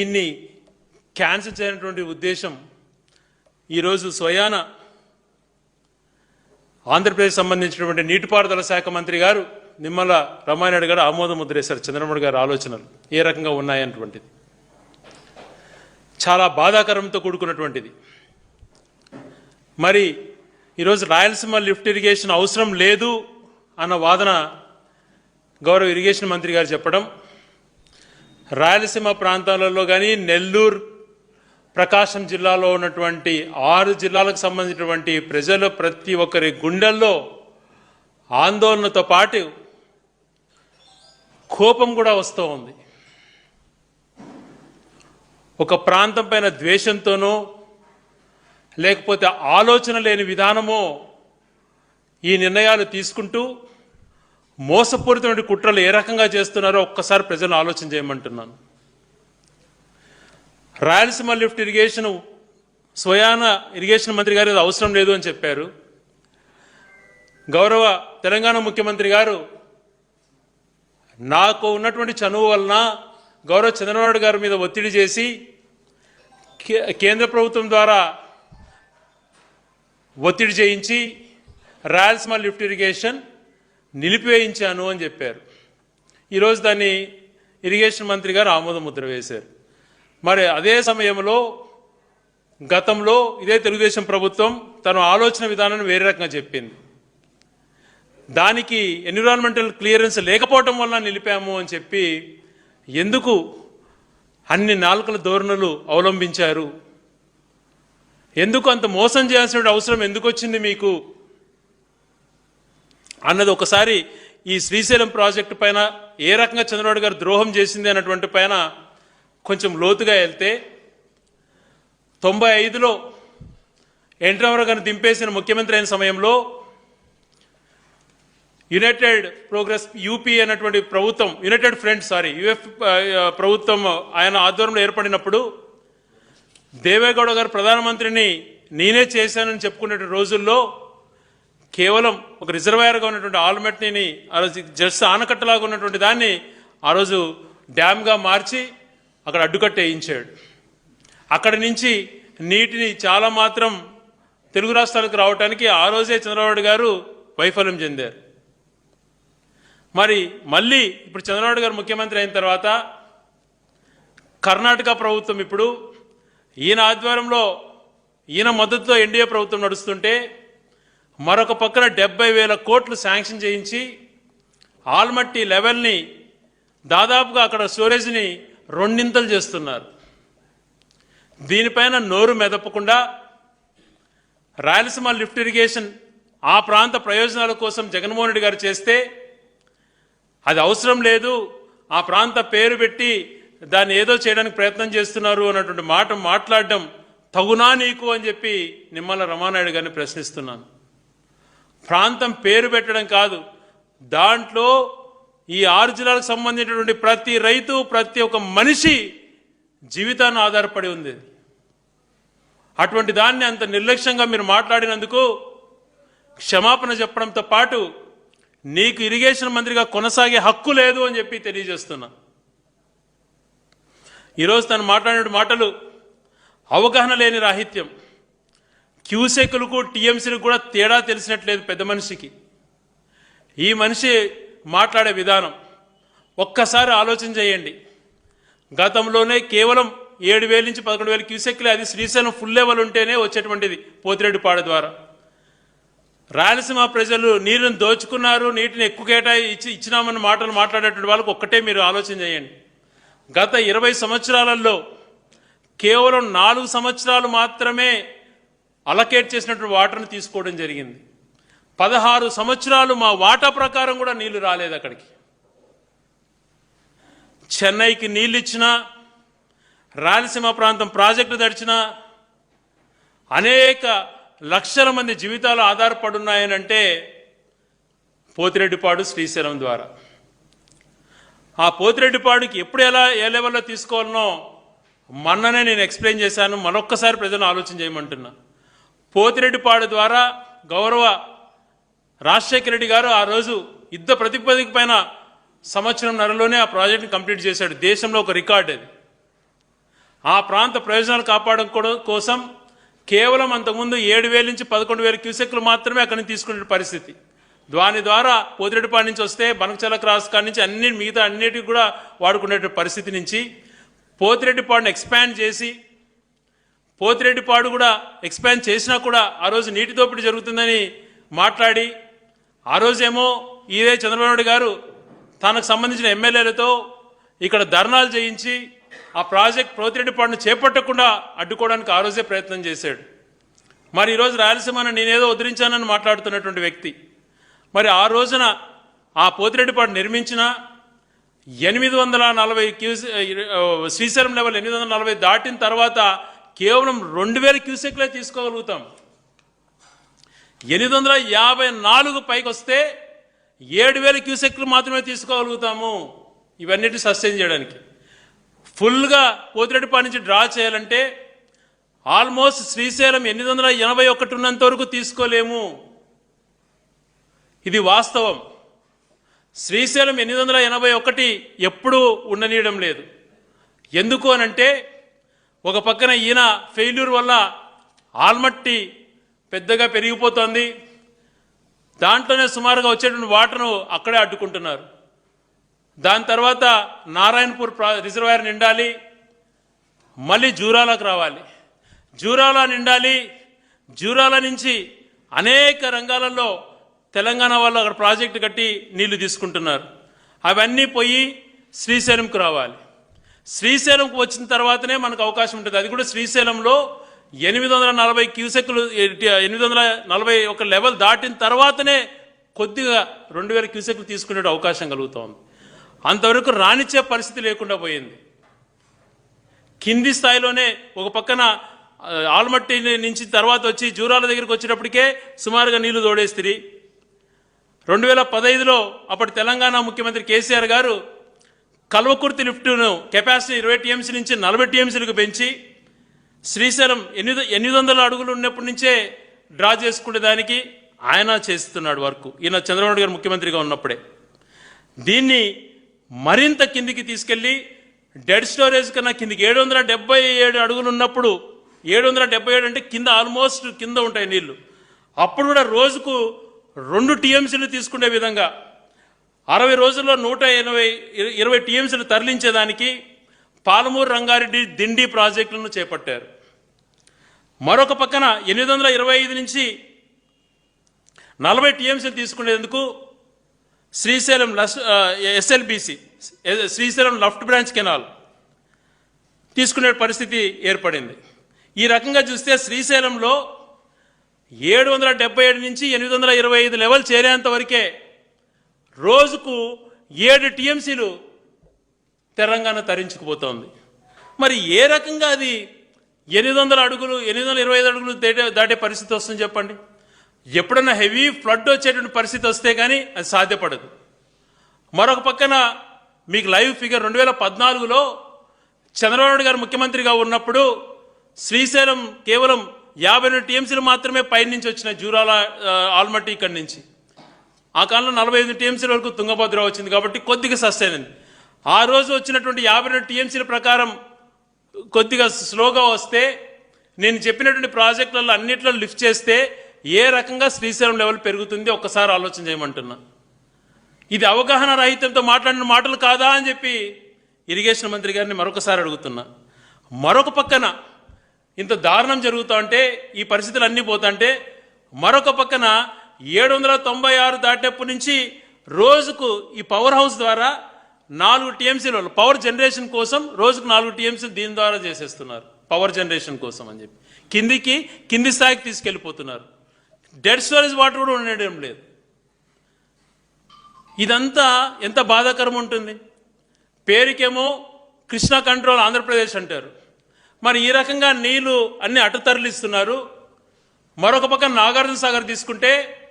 దీన్ని క్యాన్సిల్ చేయనటువంటి ఉద్దేశం ఈరోజు స్వయాన ఆంధ్రప్రదేశ్ సంబంధించినటువంటి నీటిపారుదల శాఖ మంత్రి గారు నిమ్మల రామానాయుడు గారు ఆమోద ముద్రేశారు. చంద్రబాబు గారి ఆలోచనలు ఏ రకంగా ఉన్నాయన్నటువంటిది. చాలా బాధాకరంతో కూడుకున్నటువంటిది. మరి ఈరోజు రాయలసీమ లిఫ్ట్ ఇరిగేషన్ అవసరం లేదు అన్న వాదన గౌరవ ఇరిగేషన్ మంత్రి గారు చెప్పడం రాయలసీమ ప్రాంతాలలో కానీ నెల్లూరు ప్రకాశం జిల్లాలో ఉన్నటువంటి ఆరు జిల్లాలకు సంబంధించినటువంటి ప్రజలు ప్రతి ఒక్కరి గుండెల్లో ఆందోళనతో పాటు కోపం కూడా వస్తూ ఉంది. ఒక ప్రాంతం పైన ద్వేషంతోనో లేకపోతే ఆలోచన లేని విధానమో ఈ నిర్ణయాలు తీసుకుంటూ మోసపూరితమైన కుట్రలు ఏ రకంగా చేస్తున్నారో ఒక్కసారి ప్రజలను ఆలోచన చేయమంటున్నాను. రాయలసీమ లిఫ్ట్ ఇరిగేషన్ స్వయాన ఇరిగేషన్ మంత్రి గారు ఇది అవసరం లేదు అని చెప్పారు. గౌరవ తెలంగాణ ముఖ్యమంత్రి గారు నాకు ఉన్నటువంటి చనువు వలన గౌరవ చంద్రబాబు గారి మీద ఒత్తిడి చేసి కే- కేంద్ర ప్రభుత్వం ద్వారా ఒత్తిడి చేయించి రాయలసీమ లిఫ్ట్ ఇరిగేషన్ నిలిపివేయించాను అని చెప్పారు. ఈరోజు దాన్ని ఇరిగేషన్ మంత్రి గారు ఆమోద ముద్ర వేశారు. మరి అదే సమయంలో గతంలో ఇదే తెలుగుదేశం ప్రభుత్వం తన ఆలోచన విధానాన్ని వేరే రకంగా చెప్పింది. దానికి ఎన్విరాన్మెంటల్ క్లియరెన్స్ లేకపోవటం వల్ల నిలిపాము అని చెప్పి ఎందుకు అన్ని నాలుకల ధోరణులు అవలంబించారు? ఎందుకు అంత మోసం చేయాల్సిన అవసరం ఎందుకు వచ్చింది మీకు? అన్నది ఒకసారి ఈ శ్రీశైలం ప్రాజెక్టు పైన ఏ రకంగా చంద్రబాబు గారు ద్రోహం చేసింది అన్నటువంటి పైన కొంచెం లోతుగా వెళ్తే తొంభై ఐదులో ఎన్టీ గారిని దింపేసిన ముఖ్యమంత్రి అయిన సమయంలో యునైటెడ్ ప్రోగ్రెస్ యూపీ అనేటువంటి ప్రభుత్వం యునైటెడ్ ఫ్రంట్ సారీ యుఎఫ్ ప్రభుత్వం ఆయన ఆధ్వర్యంలో ఏర్పడినప్పుడు దేవేగౌడ గారు ప్రధానమంత్రిని నేనే చేశానని చెప్పుకునే రోజుల్లో కేవలం ఒక రిజర్వాయర్గా ఉన్నటువంటి ఆల్మెట్ని ఆ రోజు జస్ట్ ఆనకట్టలాగా ఉన్నటువంటి దాన్ని ఆ రోజు డ్యామ్గా మార్చి అక్కడ అడ్డుకట్ట వేయించాడు అక్కడి నుంచి నీటిని చాలా మాత్రం తెలుగు రాష్ట్రాలకు రావడానికి ఆ రోజే చంద్రబాబు గారు వైఫల్యం చెందారు. మరి మళ్ళీ ఇప్పుడు చంద్రబాబు గారు ముఖ్యమంత్రి అయిన తర్వాత కర్ణాటక ప్రభుత్వం ఇప్పుడు ఈయన ఆధ్వర్యంలో ఈయన మద్దతుతో ఎన్డీఏ ప్రభుత్వం నడుస్తుంటే మరొక పక్కన డెబ్బై వేల కోట్లు శాంక్షన్ చేయించి ఆల్మట్టి లెవెల్ని దాదాపుగా అక్కడ స్టోరేజ్ని రెండింతలు చేస్తున్నారు. దీనిపైన నోరు మెదపకుండా రాయలసీమ లిఫ్ట్ ఇరిగేషన్ ఆ ప్రాంత ప్రయోజనాల కోసం జగన్మోహన్ రెడ్డి గారు చేస్తే అది అవసరం లేదు ఆ ప్రాంత పేరు పెట్టి దాన్ని ఏదో చేయడానికి ప్రయత్నం చేస్తున్నారు అన్నటువంటి మాట మాట్లాడడం తగునా నీకు అని చెప్పి నిమ్మల రమానాయుడు గారిని ప్రశ్నిస్తున్నాను. ప్రాంతం పేరు పెట్టడం కాదు. దాంట్లో ఈ ఆరు జిల్లాలకు సంబంధించినటువంటి ప్రతి రైతు ప్రతి ఒక్క మనిషి జీవితాన్ని ఆధారపడి ఉంది. అటువంటి దాన్ని అంత నిర్లక్ష్యంగా మీరు మాట్లాడినందుకు క్షమాపణ చెప్పడంతో పాటు నీకు ఇరిగేషన్ మంత్రిగా కొనసాగే హక్కు లేదు అని చెప్పి తెలియజేస్తున్నా. ఈరోజు తను మాట్లాడిన మాటలు అవగాహన లేని రాహిత్యం. క్యూసెక్లకు టీఎంసీలకు కూడా తేడా తెలిసినట్లేదు పెద్ద మనిషికి. ఈ మనిషి మాట్లాడే విధానం ఒక్కసారి ఆలోచన చేయండి. గతంలోనే కేవలం ఏడు వేల నుంచి పదకొండు వేల క్యూసెక్లే అది శ్రీశైలం ఫుల్ లెవెల్ ఉంటేనే వచ్చేటువంటిది పోతిరెడ్డిపాడు ద్వారా. రాయలసీమ ప్రజలు నీరుని దోచుకున్నారు నీటిని ఎక్కువ కేటాయి ఇచ్చి ఇచ్చినామన్న మాటలు మాట్లాడేటువంటి వాళ్ళకు ఒక్కటే మీరు ఆలోచన చేయండి. గత ఇరవై సంవత్సరాలలో కేవలం నాలుగు సంవత్సరాలు మాత్రమే అలకేట్ చేసినటువంటి వాటర్ని తీసుకోవడం జరిగింది. పదహారు సంవత్సరాలు మా వాటా ప్రకారం కూడా నీళ్ళు రాలేదు అక్కడికి. చెన్నైకి నీళ్ళు ఇచ్చినా రాయలసీమ ప్రాంతం ప్రాజెక్టు దడిచినా అనేక లక్షల మంది జీవితాలు ఆధారపడున్నాయనంటే పోతిరెడ్డిపాడు శ్రీశైలం ద్వారా. ఆ పోతిరెడ్డిపాడుకి ఎప్పుడు ఎలా ఏ లెవెల్లో తీసుకోవాలనో మొన్ననే నేను ఎక్స్ప్లెయిన్ చేశాను. మరొక్కసారి ప్రజలను ఆలోచన చేయమంటున్నా. పోతిరెడ్డిపాడు ద్వారా గౌరవ రాజశేఖర రెడ్డి గారు ఆ రోజు యుద్ధ ప్రతిపదిక పైన సంవత్సరం నరలోనే ఆ ప్రాజెక్ట్ని కంప్లీట్ చేశాడు. దేశంలో ఒక రికార్డ్ అది. ఆ ప్రాంత ప్రయోజనాలు కాపాడడం కూడా- కోసం కేవలం అంతకుముందు ఏడు వేల నుంచి పదకొండు వేల క్యూసెక్లు మాత్రమే అక్కడి నుంచి తీసుకునే పరిస్థితి. దాని ద్వారా పోతిరెడ్డిపాడు నుంచి వస్తే బనకచల క్రాస్ కాడి నుంచి అన్ని మిగతా అన్నిటికి కూడా వాడుకునే పరిస్థితి నుంచి పోతిరెడ్డిపాడును ఎక్స్పాండ్ చేసి పోతిరెడ్డిపాడు కూడా ఎక్స్పాండ్ చేసినా కూడా ఆ రోజు నీటి దోపిడీ జరుగుతుందని మాట్లాడి ఆ రోజేమో ఇదే చంద్రబాబు నాయుడు గారు తనకు సంబంధించిన ఎమ్మెల్యేలతో ఇక్కడ ధర్నాలు చేయించి ఆ ప్రాజెక్ట్ పోతిరెడ్డిపాడును చేపట్టకుండా అడ్డుకోవడానికి ఆ రోజే ప్రయత్నం చేశాడు. మరి ఈరోజు రాయలసీమను నేనేదో ఉద్ధరించానని మాట్లాడుతున్నటువంటి వ్యక్తి. మరి ఆ రోజున ఆ పోతిరెడ్డిపాడు నిర్మించిన ఎనిమిది వందల నలభై క్యూస్ శ్రీశైలం లెవెల్ ఎనిమిది వందల నలభై దాటిన తర్వాత కేవలం రెండు వేల క్యూసెక్లే తీసుకోగలుగుతాం. ఎనిమిది వందల యాభై నాలుగు పైకి వస్తే ఏడు వేల క్యూసెక్లు మాత్రమే తీసుకోగలుగుతాము ఇవన్నిటి సస్టైన్ చేయడానికి. ఫుల్గా పోతిరెడ్డిపాడు నుంచి డ్రా చేయాలంటే ఆల్మోస్ట్ శ్రీశైలం ఎనిమిది వందల ఎనభై ఒకటి ఉన్నంత వరకు తీసుకోలేము. ఇది వాస్తవం. శ్రీశైలం ఎనిమిది వందల ఎనభై ఒకటి ఎప్పుడూ ఉండనీయడం లేదు. ఎందుకు అనంటే ఒక పక్కన ఈయన ఫెయిల్యూర్ వల్ల ఆల్మట్టి పెద్దగా పెరిగిపోతుంది. దాంట్లోనే సుమారుగా వచ్చేటువంటి వాటర్ను అక్కడే అడ్డుకుంటున్నారు. దాని తర్వాత నారాయణపూర్ ప్రా- రిజర్వాయర్ నిండాలి. మళ్ళీ జూరాలకు రావాలి. జూరాల నిండాలి. జూరాల నుంచి అనేక రంగాలలో తెలంగాణ వాళ్ళు అక్కడ ప్రాజెక్టు కట్టి నీళ్ళు తీసుకుంటున్నారు. అవన్నీ పోయి శ్రీశైలంకు రావాలి. శ్రీశైలంకు వచ్చిన తర్వాతనే మనకు అవకాశం ఉంటుంది. అది కూడా శ్రీశైలంలో ఎనిమిది వందల నలభై క్యూసెక్లు ఎనిమిది వందల నలభై ఒక లెవెల్ దాటిన తర్వాతనే కొద్దిగా రెండు వేల క్యూసెక్లు తీసుకునే అవకాశం కలుగుతోంది అంతవరకు రానిచ్చే పరిస్థితి లేకుండా పోయింది. కింది స్థాయిలోనే ఒక పక్కన ఆల్మట్టి నుంచి తర్వాత వచ్చి జూరాల దగ్గరికి వచ్చేటప్పటికే సుమారుగా నీళ్ళు తోడేస్తిరి రెండు వేల పదహైదులో అప్పటి తెలంగాణ ముఖ్యమంత్రి కేసీఆర్ గారు కల్వకుర్తి లిఫ్ట్ను కెపాసిటీ ఇరవై టీఎంసీ నుంచి నలభై టీఎంసీలకు పెంచి శ్రీశైలం ఎనిమిది ఎనిమిది వందల అడుగులు ఉన్నప్పటి నుంచే డ్రా చేసుకునే దానికి ఆయన చేస్తున్నాడు వర్క్. ఈయన చంద్రబాబు గారు ముఖ్యమంత్రిగా ఉన్నప్పుడే. దీన్ని మరింత కిందికి తీసుకెళ్ళి డెడ్ స్టోరేజ్ కన్నా కిందికి ఏడు వందల డెబ్బై ఏడు అడుగులు ఉన్నప్పుడు ఏడు వందల డెబ్బై ఏడు అంటే కింద ఆల్మోస్ట్ కింద ఉంటాయి నీళ్ళు. అప్పుడు కూడా రోజుకు రెండు టీఎంసీలు తీసుకునే విధంగా అరవై రోజుల్లో నూట ఎనభై ఇరవై టీఎంసీలు తరలించేదానికి పాలమూరు రంగారెడ్డి దిండి ప్రాజెక్టులను చేపట్టారు. మరొక పక్కన ఎనిమిది వందల ఇరవై ఐదు నుంచి నలభై టీఎంసీలు తీసుకునేందుకు Srisailam లస్ SLBC Srisailam left branch canal తీసుకునే పరిస్థితి ఏర్పడింది. ఈ రకంగా చూస్తే శ్రీశైలంలో ఏడు వందల డెబ్బై ఏడు నుంచి ఎనిమిది వందల ఇరవై ఐదు లెవెల్ చేరేంత వరకే రోజుకు ఏడు టీఎంసీలు తెలంగాణ తరించుకుపోతోంది. మరి ఏ రకంగా అది ఎనిమిది వందల అడుగులు ఎనిమిది వందల ఇరవై ఐదు అడుగులు దాటే దాటే పరిస్థితి వస్తుంది చెప్పండి? ఎప్పుడన్నా హెవీ ఫ్లడ్ వచ్చేటువంటి పరిస్థితి వస్తే కానీ అది సాధ్యపడదు. మరొక పక్కన మీకు లైవ్ ఫిగర్ రెండు వేల పద్నాలుగులో చంద్రబాబు నాయుడు గారు ముఖ్యమంత్రిగా ఉన్నప్పుడు శ్రీశైలం కేవలం యాభై రెండు టీఎంసీలు మాత్రమే పైనుంచి వచ్చిన జూరాల ఆల్మట్టి ఇక్కడి నుంచి. ఆ కాలంలో నలభై ఐదు టీఎంసీల వరకు తుంగభద్ర వచ్చింది కాబట్టి కొద్దిగా సస్టైన్ అయింది ఆ రోజు వచ్చినటువంటి యాభై రెండు టీఎంసీల ప్రకారం కొద్దిగా స్లోగా వస్తే నేను చెప్పినటువంటి ప్రాజెక్టులలో అన్నిట్లో లిఫ్ట్ చేస్తే ఏ రకంగా శ్రీశైలం లెవెల్ పెరుగుతుంది ఒక్కసారి ఆలోచన చేయమంటున్నా. ఇది అవగాహన రహితంతో మాట్లాడిన మాటలు కాదా అని చెప్పి ఇరిగేషన్ మంత్రి గారిని మరొకసారి అడుగుతున్నా. మరొక పక్కన ఇంత దారుణం జరుగుతా ఉంటే ఈ పరిస్థితులు అన్నీ పోతుంటే మరొక పక్కన ఏడు వందల తొంభై ఆరు దాటేప్పటి నుంచి రోజుకు ఈ పవర్ హౌస్ ద్వారా నాలుగు టీఎంసీలు పవర్ జనరేషన్ కోసం రోజుకు నాలుగు టీఎంసీలు దీని ద్వారా చేసేస్తున్నారు. పవర్ జనరేషన్ కోసం అని చెప్పి. కిందికి కింది స్థాయికి తీసుకెళ్ళిపోతున్నారు. డెడ్ స్టోరేజ్ వాటర్ కూడా ఉండడం లేదు. ఇదంతా ఎంత బాధాకరం ఉంటుంది? పేరుకేమో కృష్ణా కంట్రోల్ ఆంధ్రప్రదేశ్ అంటారు. మరి ఈ రకంగా నీళ్ళు అన్ని అటు తరలిస్తున్నారు. మరొక పక్కన నాగార్జున సాగర్ తీసుకుంటే